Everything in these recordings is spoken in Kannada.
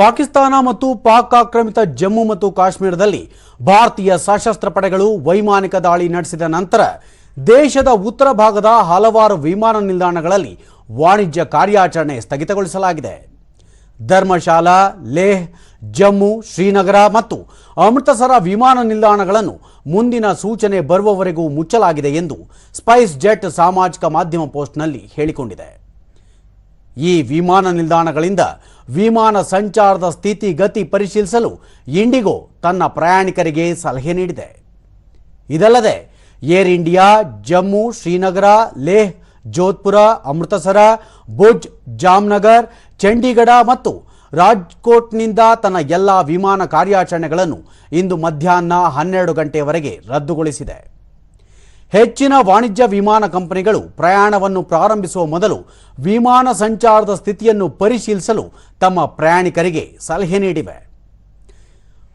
ಪಾಕಿಸ್ತಾನ ಮತ್ತು ಪಾಕ್ ಆಕ್ರಮಿತ ಜಮ್ಮು ಮತ್ತು ಕಾಶ್ಮೀರದಲ್ಲಿ ಭಾರತೀಯ ಸಶಸ್ತ್ರ ಪಡೆಗಳು ವೈಮಾನಿಕ ದಾಳಿ ನಡೆಸಿದ ನಂತರ ದೇಶದ ಉತ್ತರ ಭಾಗದ ಹಲವಾರು ವಿಮಾನ ನಿಲ್ದಾಣಗಳಲ್ಲಿ ವಾಣಿಜ್ಯ ಕಾರ್ಯಾಚರಣೆ ಸ್ಥಗಿತಗೊಳಿಸಲಾಗಿದೆ. ಧರ್ಮಶಾಲಾ, ಲೇಹ್, ಜಮ್ಮು, ಶ್ರೀನಗರ ಮತ್ತು ಅಮೃತಸರ ವಿಮಾನ ನಿಲ್ದಾಣಗಳನ್ನು ಮುಂದಿನ ಸೂಚನೆ ಬರುವವರೆಗೂ ಮುಚ್ಚಲಾಗಿದೆ ಎಂದು ಸ್ಪೈಸ್ ಜೆಟ್ ಸಾಮಾಜಿಕ ಮಾಧ್ಯಮ ಪೋಸ್ಟ್ನಲ್ಲಿ ಹೇಳಿಕೊಂಡಿದೆ. ಈ ವಿಮಾನ ನಿಲ್ದಾಣಗಳಿಂದ ವಿಮಾನ ಸಂಚಾರದ ಸ್ಥಿತಿಗತಿ ಪರಿಶೀಲಿಸಲು ಇಂಡಿಗೋ ತನ್ನ ಪ್ರಯಾಣಿಕರಿಗೆ ಸಲಹೆ ನೀಡಿದೆ. ಇದಲ್ಲದೆ, ಏರ್ ಇಂಡಿಯಾ, ಜಮ್ಮು, ಶ್ರೀನಗರ, ಲೇಹ್, ಜೋಧ್ಪುರ, ಅಮೃತಸರ, ಭುಜ್, ಜಾಮ್ನಗರ್, ಚಂಡೀಗಢ ಮತ್ತು ರಾಜ್ಕೋಟ್ನಿಂದ ತನ್ನ ಎಲ್ಲ ವಿಮಾನ ಕಾರ್ಯಾಚರಣೆಗಳನ್ನು ಇಂದು ಮಧ್ಯಾಹ್ನ ಹನ್ನೆರಡು ಗಂಟೆಯವರೆಗೆ ರದ್ದುಗೊಳಿಸಿದೆ. ಹೆಚ್ಚಿನ ವಾಣಿಜ್ಯ ವಿಮಾನ ಕಂಪನಿಗಳು ಪ್ರಯಾಣವನ್ನು ಪ್ರಾರಂಭಿಸುವ ಮೊದಲು ವಿಮಾನ ಸಂಚಾರದ ಸ್ಥಿತಿಯನ್ನು ಪರಿಶೀಲಿಸಲು ತಮ್ಮ ಪ್ರಯಾಣಿಕರಿಗೆ ಸಲಹೆ ನೀಡಿವೆ.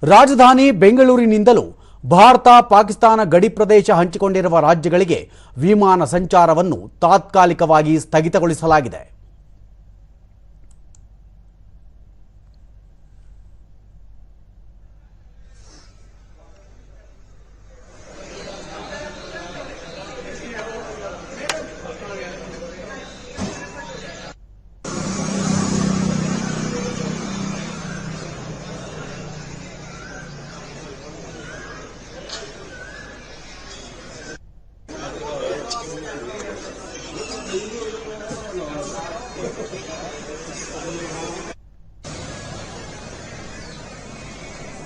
ರಾಜಧಾನಿ ಬೆಂಗಳೂರಿನಿಂದಲೂ ಭಾರತ ಪಾಕಿಸ್ತಾನ ಗಡಿ ಪ್ರದೇಶ ಹಂಚಿಕೊಂಡಿರುವ ರಾಜ್ಯಗಳಿಗೆ ವಿಮಾನ ಸಂಚಾರವನ್ನು ತಾತ್ಕಾಲಿಕವಾಗಿ ಸ್ಥಗಿತಗೊಳಿಸಲಾಗಿದೆ.